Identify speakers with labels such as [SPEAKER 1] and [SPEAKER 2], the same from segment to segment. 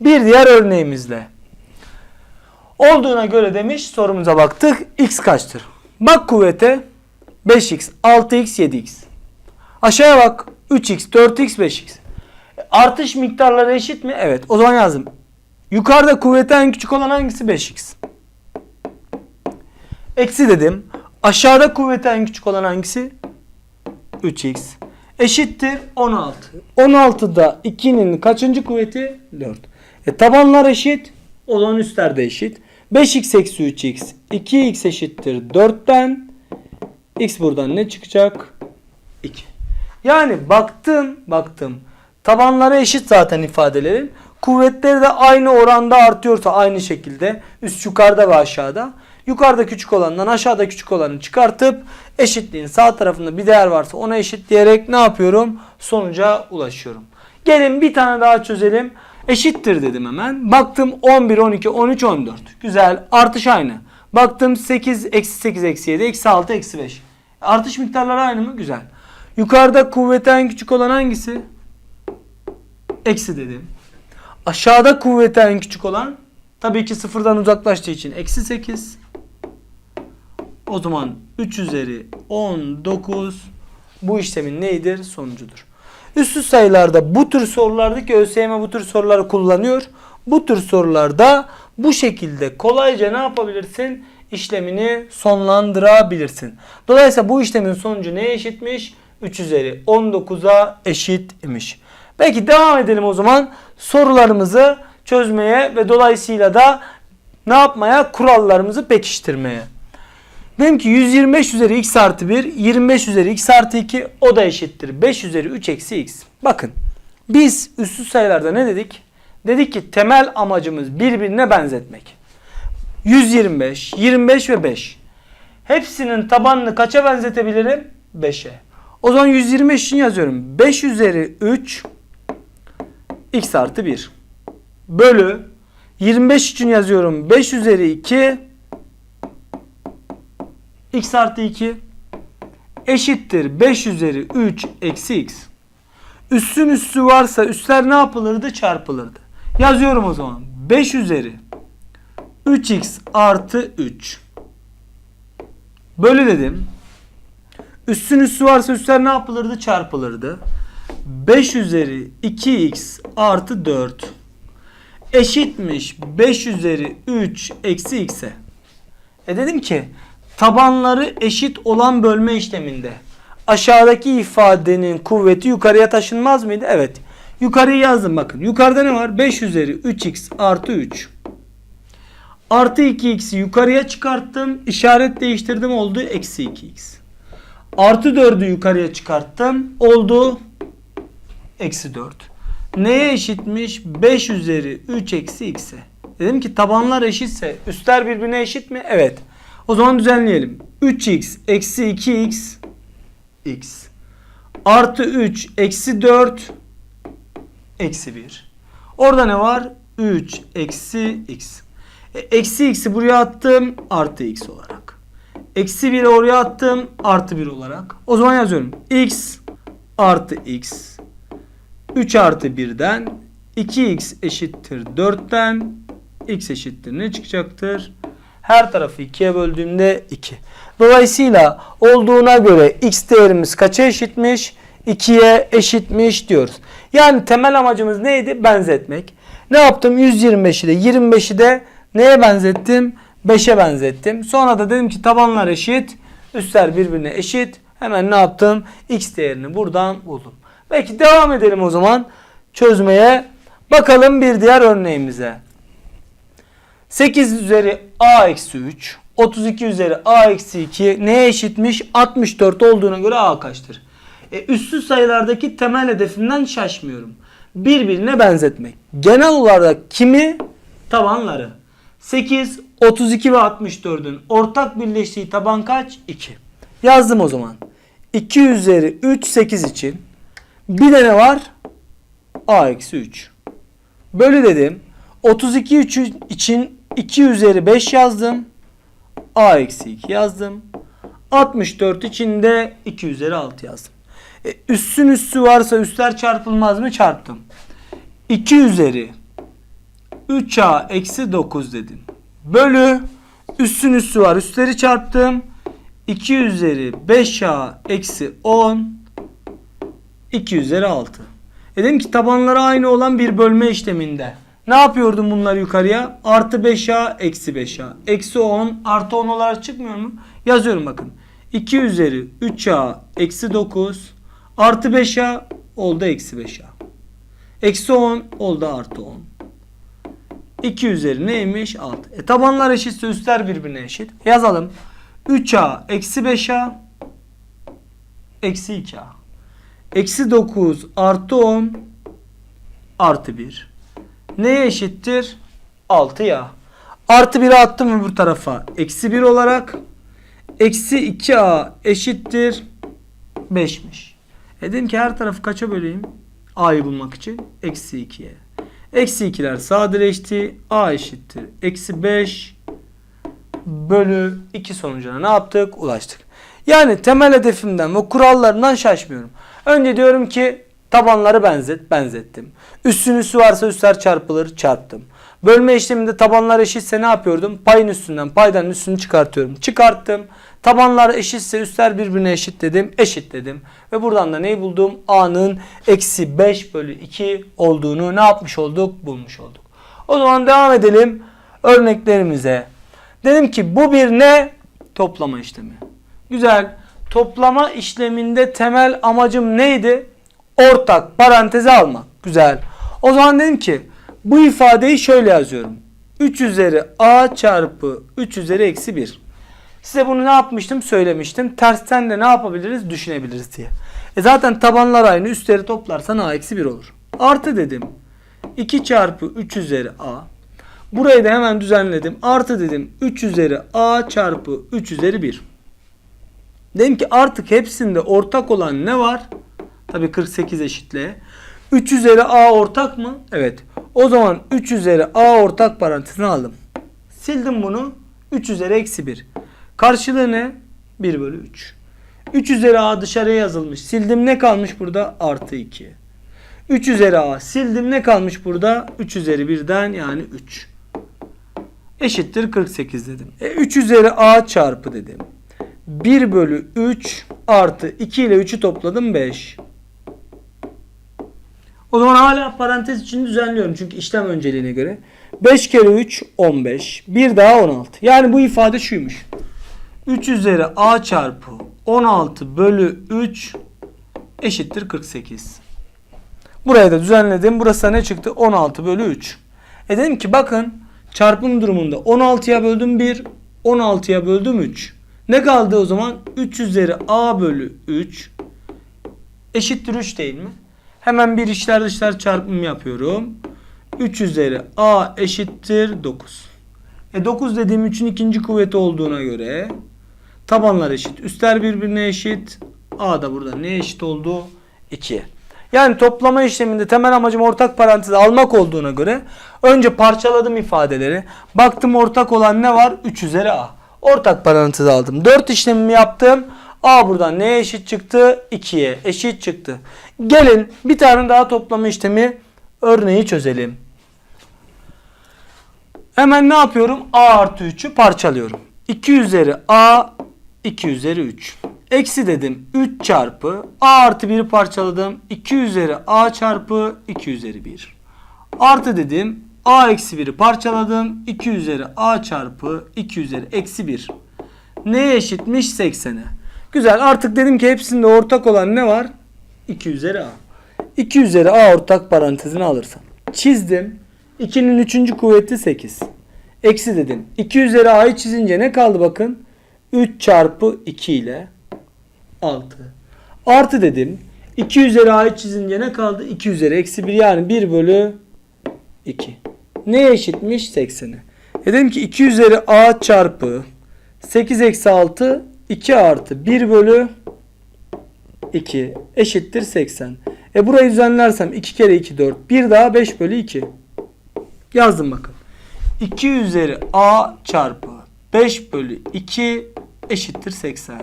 [SPEAKER 1] Bir diğer örneğimizle. Olduğuna göre demiş sorumuza baktık. X kaçtır? Bak kuvvete 5x, 6x, 7x. Aşağıya bak 3x, 4x, 5x. E, Artış miktarları eşit mi? Evet. O zaman yazdım. Yukarıda kuvvete en küçük olan hangisi? 5x. Eksi dedim. Aşağıda kuvvete en küçük olan hangisi? 3x. Eşittir 16. 16'da 2'nin kaçıncı kuvveti? 4. E tabanlar eşit. O zaman üstler de eşit. 5x eksi 3x. 2x eşittir 4'ten. X buradan ne çıkacak? 2. Yani baktım baktım. Tabanları eşit zaten ifadelerin. Kuvvetleri de aynı oranda artıyorsa aynı şekilde üst yukarıda ve aşağıda. Yukarıda küçük olandan aşağıda küçük olanı çıkartıp eşitliğin sağ tarafında bir değer varsa ona eşitleyerek ne yapıyorum? Sonuca ulaşıyorum. Gelin bir tane daha çözelim. Eşittir dedim hemen. Baktım 11, 12, 13, 14. Güzel. Artış aynı. Baktım 8, eksi 8, eksi 7, eksi 6, eksi 5. Artış miktarları aynı mı? Güzel. Yukarıda kuvveti en küçük olan hangisi? Eksi dedim. Aşağıda kuvveti en küçük olan tabii ki sıfırdan uzaklaştığı için eksi 8. O zaman 3 üzeri 19 bu işlemin neydir? Sonucudur. Üstü sayılarda bu tür sorulardaki ÖSYM bu tür soruları kullanıyor. Bu tür sorularda bu şekilde kolayca ne yapabilirsin? İşlemini sonlandırabilirsin. Dolayısıyla bu işlemin sonucu neye eşitmiş? 3 üzeri 19'a eşit imiş. Peki devam edelim o zaman sorularımızı çözmeye ve dolayısıyla da ne yapmaya? Kurallarımızı pekiştirmeye. Dedim ki 125 üzeri x artı 1, 25 üzeri x artı 2 o da eşittir. 5 üzeri 3 eksi x. Bakın biz üstü sayılarda ne dedik? Dedik ki temel amacımız birbirine benzetmek. 125, 25 ve 5. Hepsinin tabanını kaça benzetebilirim? 5'e. O zaman 125 için yazıyorum. 5 üzeri 3 x artı 1 bölü 25 için yazıyorum 5 üzeri 2 x artı 2 eşittir 5 üzeri 3 eksi x. Üssün üssü varsa üstler ne yapılırdı? Çarpılırdı. Yazıyorum o zaman. 5 üzeri 3x artı 3 bölü dedim. Üssün üssü varsa üstler ne yapılırdı? Çarpılırdı. 5 üzeri 2x artı 4 eşitmiş 5 üzeri 3 eksi x'e. E dedim ki tabanları eşit olan bölme işleminde aşağıdaki ifadenin kuvveti yukarıya taşınmaz mıydı? Evet. Yukarıya yazdım bakın. Yukarıda ne var? 5 üzeri 3x artı 3. Artı 2x'i yukarıya çıkarttım. İşaret değiştirdim oldu. Eksi 2x. Artı 4'ü yukarıya çıkarttım. Oldu. Eksi 4. Neye eşitmiş? 5 üzeri 3 eksi x'e. Dedim ki tabanlar eşitse üstler birbirine eşit mi? Evet. O zaman düzenleyelim. 3x eksi 2x x artı 3 eksi 4 eksi 1. Orada ne var? 3 eksi x. E, eksi x'i buraya attım artı x olarak. Eksi 1'i oraya attım artı 1 olarak. O zaman yazıyorum. x artı x 3 artı 1'den 2x eşittir 4'ten x eşittir ne çıkacaktır? Her tarafı 2'ye böldüğümde 2. Dolayısıyla olduğuna göre x değerimiz kaça eşitmiş? 2'ye eşitmiş diyoruz. Yani temel amacımız neydi? Benzetmek. Ne yaptım? 125'i de 25'i de neye benzettim? 5'e benzettim. Sonra da dedim ki tabanlar eşit. Üstler birbirine eşit. Hemen ne yaptım? X değerini buradan buldum. Peki devam edelim o zaman çözmeye. Bakalım bir diğer örneğimize. 8 üzeri a eksi 3, 32 üzeri a eksi 2 neye eşitmiş? 64 olduğuna göre a kaçtır? E, üssü sayılardaki temel hedefimden şaşmıyorum. Birbirine benzetmek. Genel olarak kimi? Tabanları. 8, 32 ve 64'ün ortak birleştiği taban kaç? 2. Yazdım o zaman. 2 üzeri 3, 8 için. Bir de ne var? a eksi 3. Bölü dedim. 32 3 için 2 üzeri 5 yazdım. A eksi 2 yazdım. 64 için de 2 üzeri 6 yazdım. E, üssün üssü varsa üstler çarpılmaz mı? Çarptım. 2 üzeri 3a eksi 9 dedim. Bölü üstün üstü var. Üstleri çarptım. 2 üzeri 5a eksi 10 2 üzeri 6. E dedim ki tabanları aynı olan bir bölme işleminde. Ne yapıyordum bunlar yukarıya? Artı 5a eksi 5a. Eksi 10 artı 10 olarak çıkmıyor mu? Yazıyorum bakın. 2 üzeri 3a eksi 9 artı 5a oldu eksi 5a. Eksi 10 oldu artı 10. 2 üzeri neymiş? 6. E tabanlar eşitse üstler birbirine eşit. Yazalım. 3a eksi 5a eksi 2a. Eksi 9 artı 10 artı 1. Neye eşittir? 6'ya. Artı 1'i attım öbür tarafa. Eksi 1 olarak. Eksi 2a eşittir 5'miş. E dedim ki her tarafı kaça böleyim? A'yı bulmak için. Eksi 2'ye. Eksi 2'ler sadeleşti. A eşittir. Eksi 5 bölü 2 sonucuna ne yaptık? Ulaştık. Yani temel hedefimden ve kurallarından şaşmıyorum. Önce diyorum ki tabanları benzet, benzettim. Üstün üstü varsa üstler çarpılır, çarptım. Bölme işleminde tabanlar eşitse ne yapıyordum? Payın üstünden paydanın üstünü çıkartıyorum. Çıkarttım. Tabanlar eşitse üstler birbirine eşit dedim. Eşit dedim. Ve buradan da neyi buldum? A'nın eksi 5 bölü 2 olduğunu ne yapmış olduk? Bulmuş olduk. O zaman devam edelim örneklerimize. Dedim ki bu bir ne? Toplama işlemi. Güzel. Toplama işleminde temel amacım neydi? Ortak paranteze almak. Güzel. O zaman dedim ki bu ifadeyi şöyle yazıyorum. 3 üzeri a çarpı 3 üzeri eksi 1. Size bunu ne yapmıştım? Söylemiştim. Tersten de ne yapabiliriz? Düşünebiliriz diye. E zaten tabanlar aynı. Üstleri toplarsan a eksi 1 olur. Artı dedim. 2 çarpı 3 üzeri a. Burayı da hemen düzenledim. Artı dedim 3 üzeri a çarpı 3 üzeri 1. Dedim ki artık hepsinde ortak olan ne var? Tabii 48 eşitle. 3 üzeri a ortak mı? Evet. O zaman 3 üzeri a ortak parantezine aldım. Sildim bunu. 3 üzeri eksi 1. Karşılığı ne? 1 bölü 3. 3 üzeri a dışarıya yazılmış. Sildim ne kalmış burada? Artı 2. 3 üzeri a sildim ne kalmış burada? 3 üzeri 1'den yani 3. Eşittir 48 dedim. E, 3 üzeri a çarpı dedim. 1 bölü 3 artı 2 ile 3'ü topladım 5. O zaman hala parantez için düzenliyorum çünkü işlem önceliğine göre. 5 kere 3 15. Bir daha 16. Yani bu ifade şuymuş. 3 üzeri a çarpı 16 bölü 3 eşittir 48. Buraya da düzenledim. Burası ne çıktı? 16 bölü 3. E dedim ki bakın çarpım durumunda 16'ya böldüm 1, 16'ya böldüm 3. Ne kaldı o zaman? 3 üzeri a bölü 3 eşittir 3 değil mi? Hemen bir içler dışlar çarpımı yapıyorum. 3 üzeri a eşittir 9. E 9 dediğim 3'ün ikinci kuvveti olduğuna göre tabanlar eşit. Üstler birbirine eşit. A da burada ne eşit oldu? 2'ye. Yani toplama işleminde temel amacım ortak parantezi almak olduğuna göre önce parçaladım ifadeleri. Baktım ortak olan ne var? 3 üzeri a. Ortak parantez aldım. 4 işlemimi yaptım. A buradan neye eşit çıktı? 2'ye eşit çıktı. Gelin bir tane daha toplama işlemi örneği çözelim. Hemen ne yapıyorum? A artı 3'ü parçalıyorum. 2 üzeri A 2 üzeri 3. Eksi dedim 3 çarpı A artı 1'i parçaladım. 2 üzeri A çarpı 2 üzeri 1. Artı dedim A eksi 1'i parçaladım. 2 üzeri A çarpı 2 üzeri eksi 1. Neye eşitmiş? 80'e. Güzel artık dedim ki hepsinde ortak olan ne var? 2 üzeri A. 2 üzeri A ortak parantezini alırsam. Çizdim. 2'nin 3. kuvveti 8. Eksi dedim. 2 üzeri A'yı çizince ne kaldı bakın? 3 çarpı 2 ile 6. Artı dedim. 2 üzeri A'yı çizince ne kaldı? 2 üzeri eksi 1 yani 1 bölü 2. Neye eşitmiş? 80'e. E dedim ki 2 üzeri A çarpı 8 eksi 6 2 artı 1 bölü 2 eşittir 80. E burayı düzenlersem 2 kere 2 4. 1 daha 5 bölü 2. Yazdım bakın. 2 üzeri A çarpı 5 bölü 2 eşittir 80.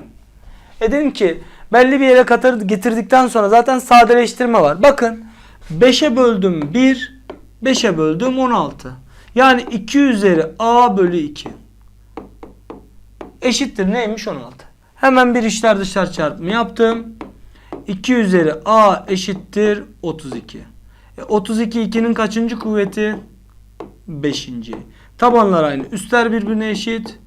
[SPEAKER 1] E dedim ki belli bir yere katır getirdikten sonra zaten sadeleştirme var. Bakın 5'e böldüm 1, 5'e böldüm 16. Yani 2 üzeri a bölü 2 eşittir neymiş 16. Hemen bir içler dışlar çarpımı yaptım. 2 üzeri a eşittir 32. E, 32 2'nin kaçıncı kuvveti? 5. Tabanlar aynı. Üstler birbirine eşit.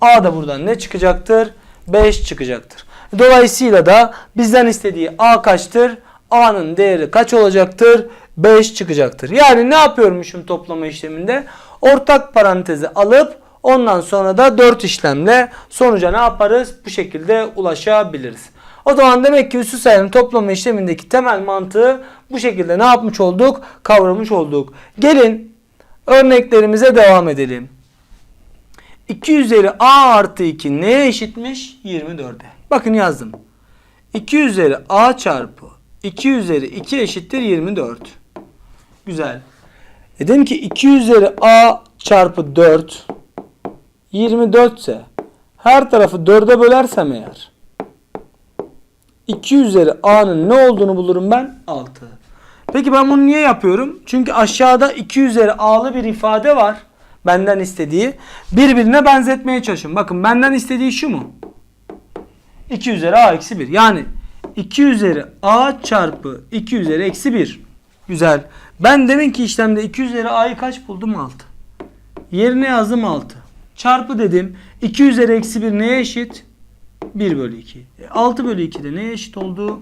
[SPEAKER 1] A da buradan ne çıkacaktır? 5 çıkacaktır. Dolayısıyla da bizden istediği A kaçtır? A'nın değeri kaç olacaktır? 5 çıkacaktır. Yani ne yapıyormuşum toplama işleminde? Ortak parantezi alıp ondan sonra da 4 işlemle sonuca ne yaparız? Bu şekilde ulaşabiliriz. O zaman demek ki üstü sayının toplama işlemindeki temel mantığı bu şekilde ne yapmış olduk? Kavramış olduk. Gelin örneklerimize devam edelim. 2 üzeri a artı 2 neye eşitmiş? 24'e. Bakın yazdım. 2 üzeri a çarpı 2 üzeri 2 eşittir 24. Güzel. E dedim ki 2 üzeri a çarpı 4 24 ise her tarafı 4'e bölersem eğer 2 üzeri a'nın ne olduğunu bulurum ben? 6. Peki ben bunu niye yapıyorum? Çünkü aşağıda 2 üzeri a'lı bir ifade var. Benden istediği. Birbirine benzetmeye çalışıyorum. Bakın benden istediği şu mu? 2 üzeri a eksi 1. Yani 2 üzeri a çarpı 2 üzeri eksi 1. Güzel. Ben demin ki işlemde 2 üzeri a'yı kaç buldum? 6. Yerine yazdım 6. Çarpı dedim. 2 üzeri eksi 1 neye eşit? 1 bölü 2. E, 6 bölü 2 de neye eşit oldu?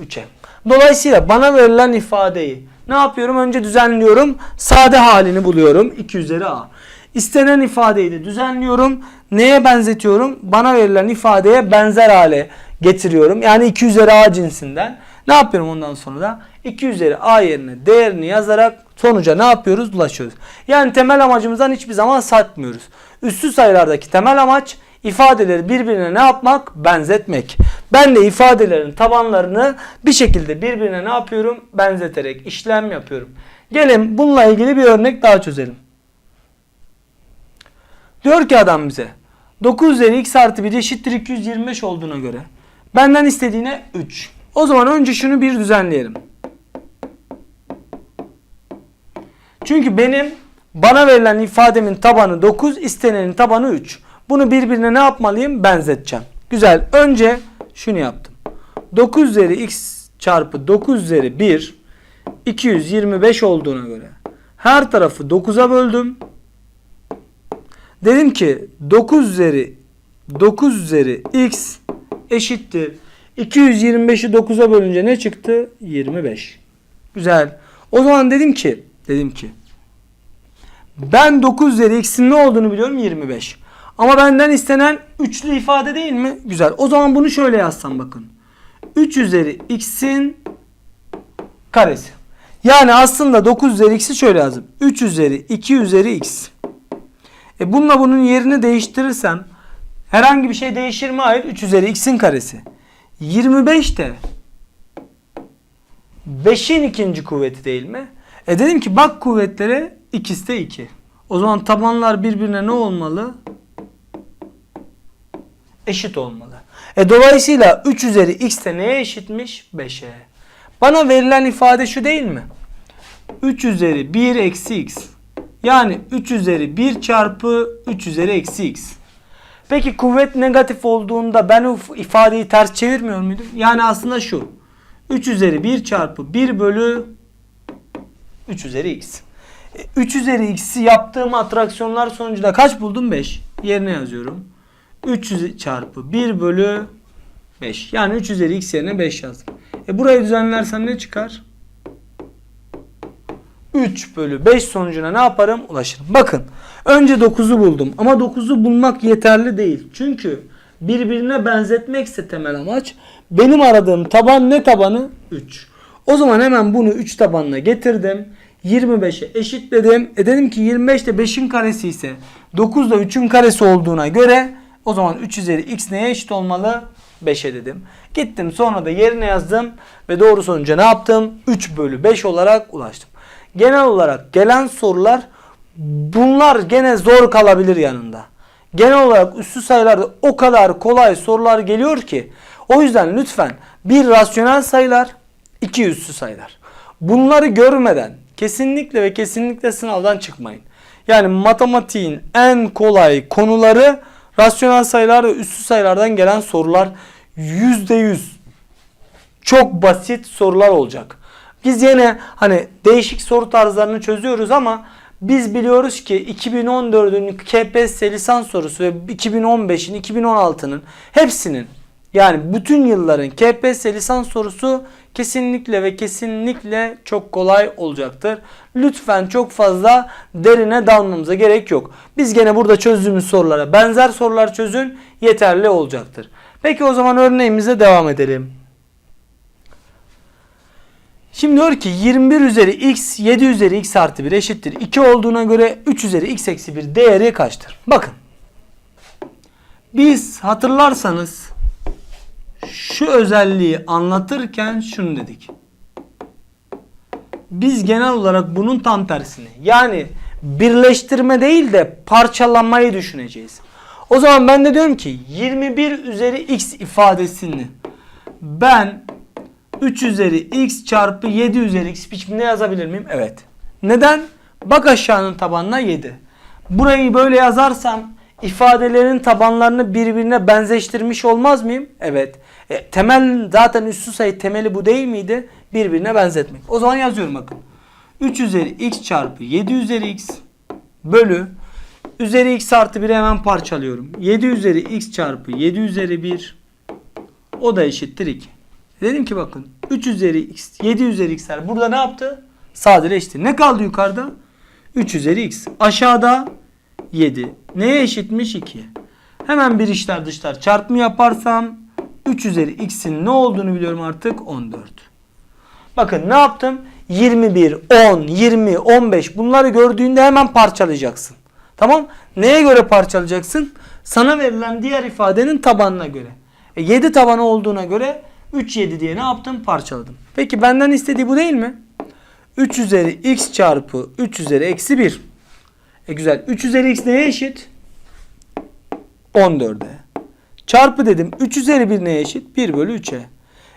[SPEAKER 1] 3'e. Dolayısıyla bana verilen ifadeyi ne yapıyorum? Önce düzenliyorum. Sade halini buluyorum. 2 üzeri a. İstenen ifadeyi de düzenliyorum. Neye benzetiyorum? Bana verilen ifadeye benzer hale getiriyorum. Yani 2 üzeri a cinsinden. Ne yapıyorum ondan sonra da? 2 üzeri a yerine değerini yazarak sonuca ne yapıyoruz? Ulaşıyoruz. Yani temel amacımızdan hiçbir zaman sapmıyoruz. Üstü sayılardaki temel amaç ifadeleri birbirine ne yapmak? Benzetmek. Ben de ifadelerin tabanlarını bir şekilde birbirine ne yapıyorum? Benzeterek işlem yapıyorum. Gelin bununla ilgili bir örnek daha çözelim. Diyor ki adam bize 9 üzeri x artı 1 eşittir 225 olduğuna göre benden istediğine 3. O zaman önce şunu bir düzenleyelim. Çünkü benim bana verilen ifademin tabanı 9, istenenin tabanı 3. Bunu birbirine ne yapmalıyım? Benzeteceğim. Güzel. Önce şunu yaptım. 9 üzeri x çarpı 9 üzeri 1 225 olduğuna göre her tarafı 9'a böldüm. Dedim ki 9 üzeri 9 üzeri x eşittir. 225'i 9'a bölünce ne çıktı? 25. Güzel. O zaman dedim ki dedim ki ben 9 üzeri x'in ne olduğunu biliyorum 25. Ama benden istenen üçlü ifade değil mi? Güzel. O zaman bunu şöyle yazsam bakın. 3 üzeri x'in karesi. Yani aslında 9 üzeri x'i şöyle yazdım. 3 üzeri 2 üzeri x. E bununla bunun yerini değiştirirsem herhangi bir şey değişir mi? Hayır. 3 üzeri x'in karesi. 25 de 5'in ikinci kuvveti değil mi? E dedim ki bak kuvvetlere ikisi de 2. O zaman tabanlar birbirine ne olmalı? Eşit olmalı. E dolayısıyla 3 üzeri x de neye eşitmiş? 5'e. Bana verilen ifade şu değil mi? 3 üzeri 1 eksi x. Yani 3 üzeri 1 çarpı 3 üzeri eksi x. Peki kuvvet negatif olduğunda ben o ifadeyi ters çevirmiyor muydum? Yani aslında şu. 3 üzeri 1 çarpı 1 bölü 3 üzeri x. 3 üzeri x'i yaptığım atraksiyonlar sonucunda kaç buldum? 5. Yerine yazıyorum. 300 çarpı 1 bölü 5. Yani 3 üzeri x yerine 5 yazdım. E burayı düzenlersem ne çıkar? 3 bölü 5 sonucuna ne yaparım? Ulaşırım. Bakın önce 9'u buldum ama 9'u bulmak yeterli değil. Çünkü birbirine benzetmekse temel amaç benim aradığım taban ne tabanı? 3. O zaman hemen bunu 3 tabanına getirdim. 25'e eşitledim. E dedim ki 25 de 5'in karesi ise 9 da 3'ün karesi olduğuna göre o zaman 3 üzeri x neye eşit olmalı? 5'e dedim. Gittim sonra da yerine yazdım ve doğru sonuca ne yaptım? 3 bölü 5 olarak ulaştım. Genel olarak gelen sorular bunlar gene zor kalabilir yanında. Genel olarak üstü sayılarda o kadar kolay sorular geliyor ki o yüzden lütfen bir rasyonel sayılar iki üstü sayılar. Bunları görmeden kesinlikle ve kesinlikle sınavdan çıkmayın. Yani matematiğin en kolay konuları rasyonel sayılar ve üssü sayılardan gelen sorular %100 çok basit sorular olacak. Biz yine hani değişik soru tarzlarını çözüyoruz ama biz biliyoruz ki 2014'ün KPSS lisans sorusu ve 2015'in 2016'nın hepsinin yani bütün yılların KPSS lisans sorusu kesinlikle ve kesinlikle çok kolay olacaktır. Lütfen çok fazla derine dalmamıza gerek yok. Biz gene burada çözdüğümüz sorulara benzer sorular çözün yeterli olacaktır. Peki o zaman örneğimize devam edelim. Şimdi diyor ki 21 üzeri x 7 üzeri x artı 1 eşittir. 2 olduğuna göre 3 üzeri x eksi 1 değeri kaçtır? Bakın. Biz hatırlarsanız şu özelliği anlatırken şunu dedik. Biz genel olarak bunun tam tersini yani birleştirme değil de parçalamayı düşüneceğiz. O zaman ben de diyorum ki 21 üzeri x ifadesini ben 3 üzeri x çarpı 7 üzeri x biçiminde yazabilir miyim? Evet. Neden? Bak aşağının tabanına 7. Burayı böyle yazarsam ifadelerin tabanlarını birbirine benzeştirmiş olmaz mıyım? Evet. E, temel zaten üssü sayı temeli bu değil miydi? Birbirine benzetmek. O zaman yazıyorum bakın. 3 üzeri x çarpı 7 üzeri x bölü üzeri x artı 1'i hemen parçalıyorum. 7 üzeri x çarpı 7 üzeri 1 o da eşittir 2. Dedim ki bakın 3 üzeri x 7 üzeri x'ler burada ne yaptı? Sadeleşti. Ne kaldı yukarıda? 3 üzeri x. Aşağıda 7. Neye eşitmiş? 2. Hemen bir işler dışlar çarpımı yaparsam 3 üzeri x'in ne olduğunu biliyorum artık 14. Bakın ne yaptım? 21, 10, 20, 15 bunları gördüğünde hemen parçalayacaksın. Tamam? Neye göre parçalayacaksın? Sana verilen diğer ifadenin tabanına göre. E 7 tabanı olduğuna göre 3 7 diye ne yaptım? Parçaladım. Peki benden istediği bu değil mi? 3 üzeri x çarpı 3 üzeri eksi 1. E güzel. 3 üzeri x neye eşit? 14'e. Çarpı dedim. 3 üzeri 1 neye eşit? 1 bölü 3'e.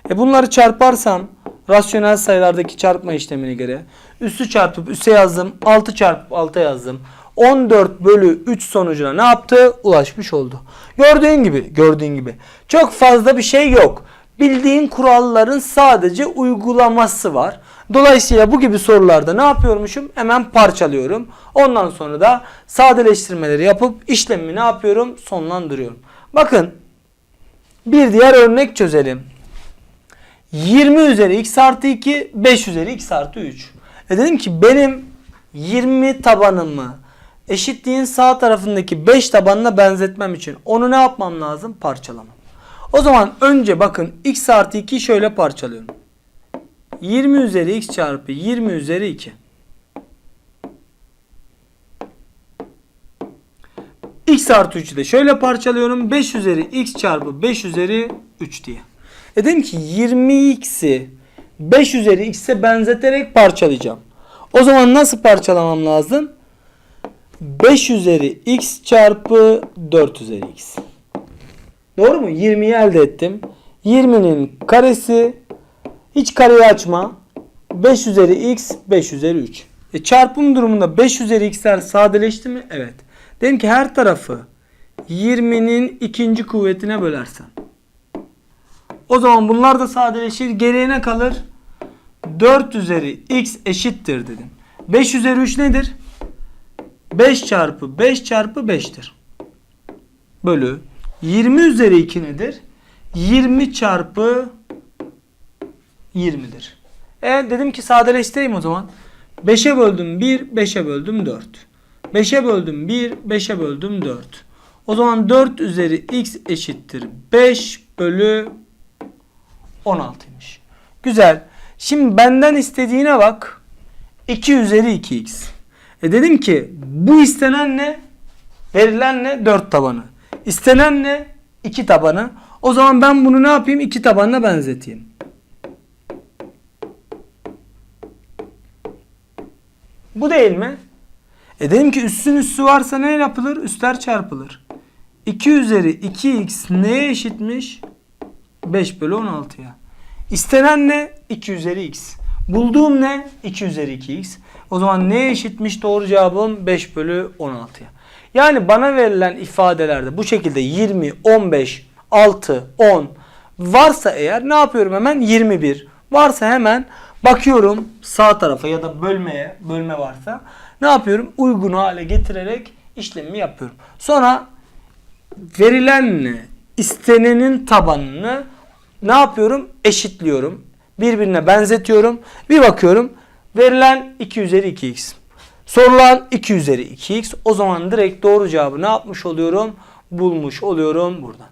[SPEAKER 1] E bunları çarparsam rasyonel sayılardaki çarpma işlemine göre üssü çarpıp üsse yazdım. 6 çarpıp 6'a yazdım. 14 bölü 3 sonucuna ne yaptı? Ulaşmış oldu. Gördüğün gibi, gördüğün gibi. Çok fazla bir şey yok. Bildiğin kuralların sadece uygulaması var. Dolayısıyla bu gibi sorularda ne yapıyormuşum? Hemen parçalıyorum. Ondan sonra da sadeleştirmeleri yapıp işlemi ne yapıyorum? Sonlandırıyorum. Bakın bir diğer örnek çözelim. 20 üzeri x artı 2, 5 üzeri x artı 3. E dedim ki benim 20 tabanımı eşitliğin sağ tarafındaki 5 tabanına benzetmem için onu ne yapmam lazım? Parçalamam. O zaman önce bakın x artı 2'yi şöyle parçalıyorum. 20 üzeri x çarpı 20 üzeri 2. x artı 3'ü de şöyle parçalıyorum. 5 üzeri x çarpı 5 üzeri 3 diye. E dedim ki 20x'i 5 üzeri x'e benzeterek parçalayacağım. O zaman nasıl parçalamam lazım? 5 üzeri x çarpı 4 üzeri x. Doğru mu? 20'yi elde ettim. 20'nin karesi hiç kareyi açma. 5 üzeri x 5 üzeri 3. E çarpım durumunda 5 üzeri x'ler sadeleşti mi? Evet. Dedim ki her tarafı 20'nin ikinci kuvvetine bölersen. O zaman bunlar da sadeleşir. Geriye kalır? 4 üzeri x eşittir dedim. 5 üzeri 3 nedir? 5 çarpı 5 çarpı 5'tir. Bölü 20 üzeri 2 nedir? 20 çarpı 20'dir. E dedim ki sadeleştireyim o zaman. 5'e böldüm 1, 5'e böldüm 4. 5'e böldüm 1, 5'e böldüm 4. O zaman 4 üzeri x eşittir 5 bölü 16'ymış. Güzel. Şimdi benden istediğine bak. 2 üzeri 2x. E dedim ki bu istenen ne? Verilen ne? 4 tabanı. İstenen ne? 2 tabanı. O zaman ben bunu ne yapayım? 2 tabanına benzeteyim. Bu değil mi? E dedim ki üssün üssü varsa ne yapılır? Üstler çarpılır. 2 üzeri 2x neye eşitmiş? 5 bölü 16'ya. İstenen ne? 2 üzeri x. Bulduğum ne? 2 üzeri 2x. O zaman ne eşitmiş doğru cevabım? 5 bölü 16'ya. Yani bana verilen ifadelerde bu şekilde 20, 15, 6, 10 varsa eğer ne yapıyorum hemen? 21. Varsa hemen bakıyorum sağ tarafa ya da bölmeye, bölme varsa ne yapıyorum? Uygun hale getirerek işlemimi yapıyorum. Sonra verilenle istenenin tabanını ne yapıyorum? Eşitliyorum. Birbirine benzetiyorum. Bir bakıyorum. Verilen 2 üzeri 2x. Sorulan 2 üzeri 2x. O zaman direkt doğru cevabı ne yapmış oluyorum? Bulmuş oluyorum buradan.